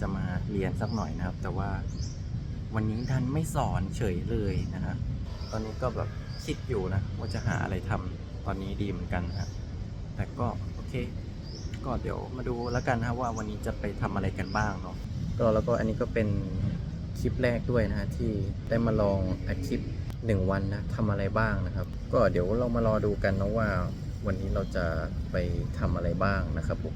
จะมาเรียนสักหน่อยนะครับ แต่ว่าวันนี้ดันไม่สอนเฉยเลยนะฮะตอนนี้ก็แบบคิดอยู่นะว่าจะหาอะไรทำตอนนี้ดีเหมือนกันฮะแต่ก็โอเค ก็เดี๋ยวมาดูแล้วกันนะฮะว่าวันนี้จะไปทำอะไรกันบ้างเนาะก็แล้วก็อันนี้ก็เป็นคลิปแรกด้วยนะฮะที่ได้มาลองอัดคลิปหนึ่งวันนะทำอะไรบ้างนะครับ ก็เดี๋ยวเรามารอดูกันนะว่าวันนี้เราจะไปทำอะไรบ้างนะครับผม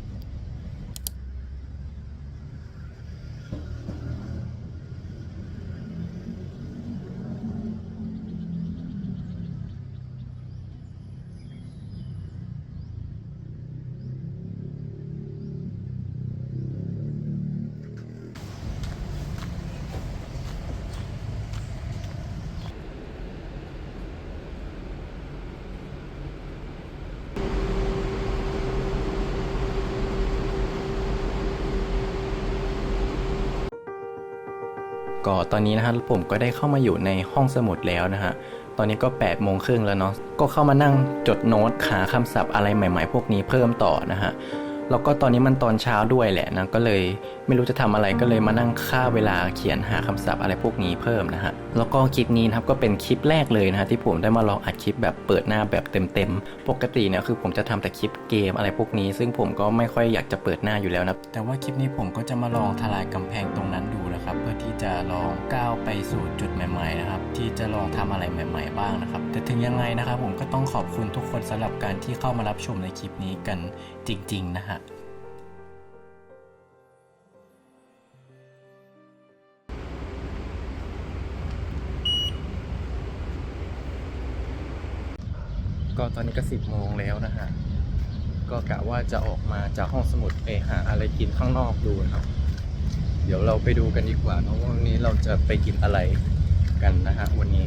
ก็ตอนนี้นะฮะผมก็ได้เข้ามาอยู่ในห้องสมุดแล้วนะฮะตอนนี้ก็8ปดโมงครึ่งแล้วเนาะก็เข้ามานั่งจดโน้ตหาคำศัพท์อะไรใหม่ ๆ พวกนี้เพิ่มต่อนะฮะแล้วก็ตอนนี้มันตอนเช้าด้วยแหละนะก็เลยไม่รู้จะทำอะไรก็เลยมานั่งค่าเวลาเขียนหาคำศัพท์อะไรพวกนี้เพิ่มนะฮะแล้วก็คลิปนี้นะครับก็เป็นคลิปแรกเลยนะฮะที่ผมได้มาลองอัดคลิปแบบเปิดหน้าแบบเต็มๆปกติเนี่ยคือผมจะทำแต่คลิปเกมอะไรพวกนี้ ซึ่งผมก็ไม่ค่อยอยากจะเปิดหน้าอยู่แล้วนะแต่ว่าคลิปนี้ผมก็จะมาลองทลายกำแพงตรงนั้นดู นะครับ เพื่อที่จะลองก้าวไปสู่จุดใหม่ๆนะครับ ที่จะลองทำอะไรใหม่ ๆ บ้างนะครับ แต่ถึงยังไงนะครับ ผมก็ต้องขอบคุณทุกคนสำหรับการที่เข้ามารับชมในคลิปนี้กันจริง ๆ นะฮะก็ตอนนี้ก็สิบโมงแล้วนะฮะ ก็กะว่าจะออกมาจากห้องสมุดไปหาอะไรกินข้างนอกดูนะครับ เดี๋ยวเราไปดูกันดีกว่าเนาะว่าวันนี้เราจะไปกินอะไรกันนะฮะวันนี้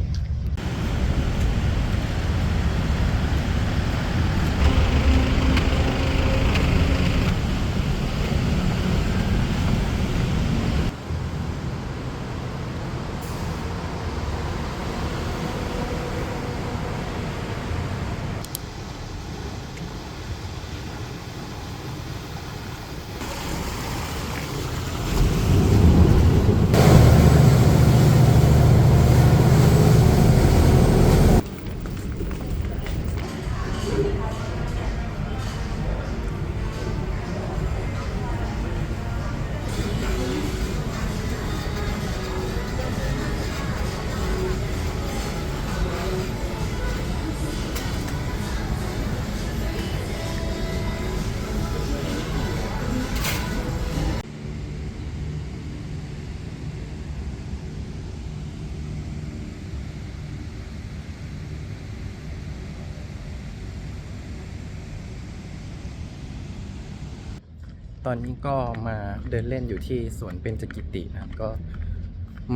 ตอนนี้ก็มาเดินเล่นอยู่ที่สวนเบญจกิตินะครับก็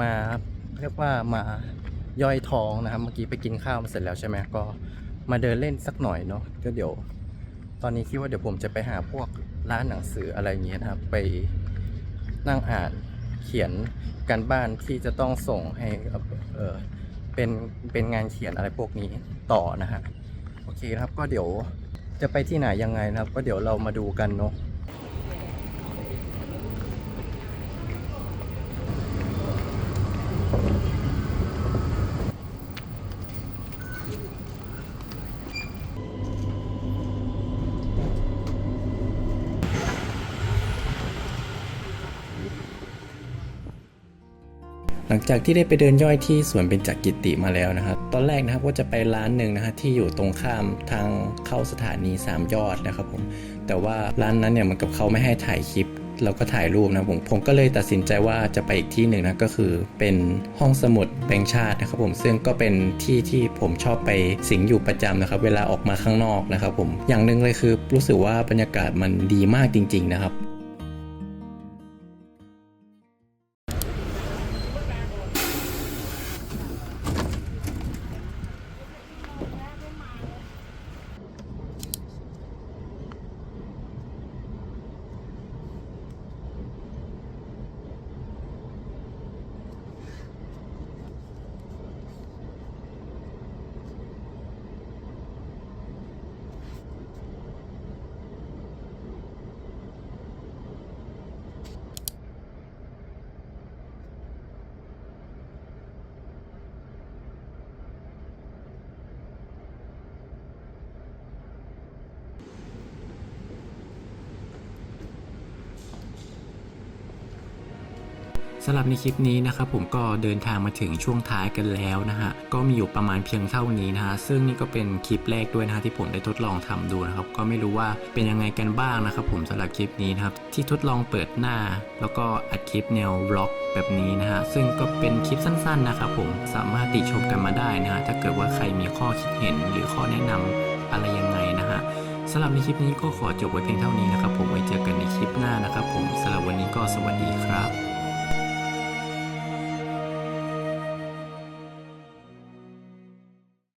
มาเรียกว่ามาย่อยท้องนะครับ เมื่อกี้ไปกินข้าวมาเสร็จแล้วใช่ไหมก็มาเดินเล่นสักหน่อยเนาะก็เดี๋ยว ตอนนี้คิดว่าเดี๋ยวผมจะไปหาพวกร้านหนังสืออะไรอย่างเงี้ยนะครับ ไปนั่งอ่านเขียนการบ้านที่จะต้องส่งให้เออเป็นเป็นงานเขียนอะไรพวกนี้ต่อนะฮะโอเคครับก็เดี๋ยวจะไปที่ไหนยังไงนะครับ ก็เดี๋ยวเรามาดูกันเนาะ หลังจากที่ได้ไปเดินย่อยที่สวนเบญจกิติมาแล้วนะครับตอนแรกนะครับว่าจะไปร้านหนึ่งนะฮะที่อยู่ตรงข้ามทางเข้าสถานีสามยอดนะครับผมแต่ว่าร้านนั้นเนี่ยมันกับเขาไม่ให้ถ่ายคลิปแล้วก็ถ่ายรูปนะผมผมก็เลยตัดสินใจว่าจะไปอีกที่หนึ่งนะก็คือเป็นห้องสมุดแบงชาตินะครับผมซึ่งก็เป็นที่ที่ผมชอบไปสิงอยู่ประจำนะครับ เวลาออกมาข้างนอกนะครับผมอย่างหนึ่งเลยคือรู้สึกว่าบรรยากาศมันดีมากจริง ๆ นะครับ สำหรับในคลิปนี้นะครับผมก็เดินทางมาถึงช่วงท้ายกันแล้วนะฮะก็มีอยู่ประมาณเพียงเท่านี้นะฮะซึ่งนี่ก็เป็นคลิปแรกด้วยนะฮะที่ผมได้ทดลองทำดูนะครับก็ไม่รู้ว่าเป็นยังไงกันบ้างนะครับผมสำหรับคลิปนี้นะครับที่ทดลองเปิดหน้า แล้วก็อัดคลิปแนวบล็อกแบบนี้นะฮะซึ่งก็เป็นคลิปสั้นๆนะครับผมสามารถติชมกันมาได้นะฮะถ้าเกิดว่าใครมีข้อคิดเห็นหรือข้อแนะนำอะไรยังไงนะฮะสำหรับในคลิปนี้ก็ขอจบไว้เพียงเท่านี้นะครับผมไว้เจอกันในคลิปหน้านะครับผมสำหรับวันนี้ก็สวัสดีครับ